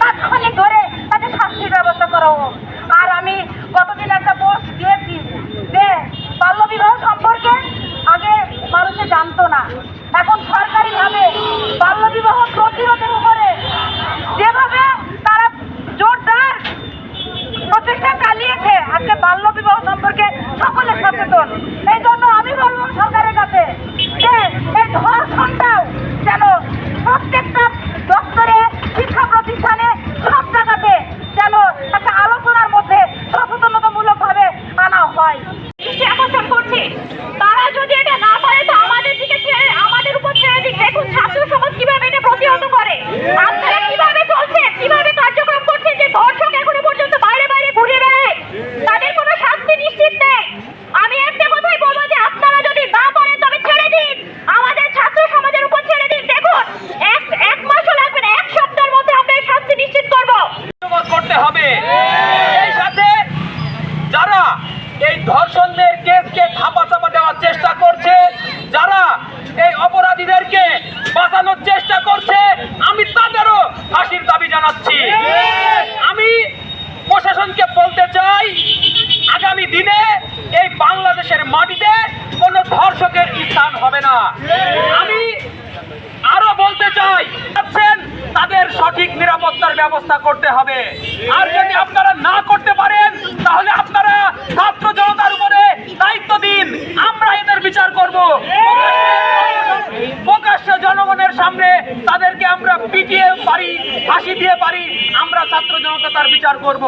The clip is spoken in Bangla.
তাৎক্ষণিক ধরে তাকে শাস্তির ব্যবস্থা করা হোক। আর আমি কতদিন একটা পোস্ট দিয়েছি যে বাল্যবিবাহ সম্পর্কে আগে মানুষে জানতো না। এখন সরকারিভাবে বাল্যবিবাহ প্রতিরোধের উপরে যেভাবে তারা জোরদার প্রচেষ্টা চালিয়েছে, আজকে বাল্যবিবাহ সম্পর্কে সকলে সচেতন। আকর্ষণ করছি। তারা যদি এটা না করে তো আমাদের দিকে আমাদের উপর ছেড়ে দিক। দেখুন, ছাত্র সমাজ কীভাবে এটা প্রতিহত করে। আপনারা কীভাবে চলছে কীভাবে কার্যক্রম করছে যে ধর্ষক এখনও পর্যন্ত বাইরে বাইরে ঘুরে বেড়ায়? তাদের কোনো শাস্তি নিশ্চিত নেই। আমি একটা কথাই বলব যে আপনারা যদি না পারেন, তবে ছেড়ে দিন। আমাদের ছাত্র সমাজের উপর ছেড়ে দিন। দেখুন, এক এক মাসও লাগবে না, এক সপ্তাহের মধ্যে আমরা শাস্তি নিশ্চিত করব। করতে হবে এই সাথে যারা এই ধর্ষণদের কেসকে ধাপা চাপা দেওয়ার চেষ্টা করছে। যারা এই অপরাধীদেরকে বাঁচানোর চেষ্টা করছে, আমি তাদেরও ফাঁসির দাবি জানাচ্ছি। আমি প্রশাসনকে বলতে চাই, আগামী দিনে এই বাংলাদেশের মাটিতে কোনো ধর্ষকের স্থান হবে না। আমি আরও বলতে চাই তাদের সঠিক নিরাপত্তার ব্যবস্থা করতে হবে। আর যদি আপনারা না করতে পারেন তাহলে আপনারা ছাত্র জনতার উপরে দায়িত্ব দিন আমরা এদের বিচার করব। প্রকাশ্য জনগণের সামনে তাদেরকে আমরা পিটিয়ে পারি, ফাঁসি দিয়ে পারি, আমরা ছাত্র জনতা তার বিচার করব।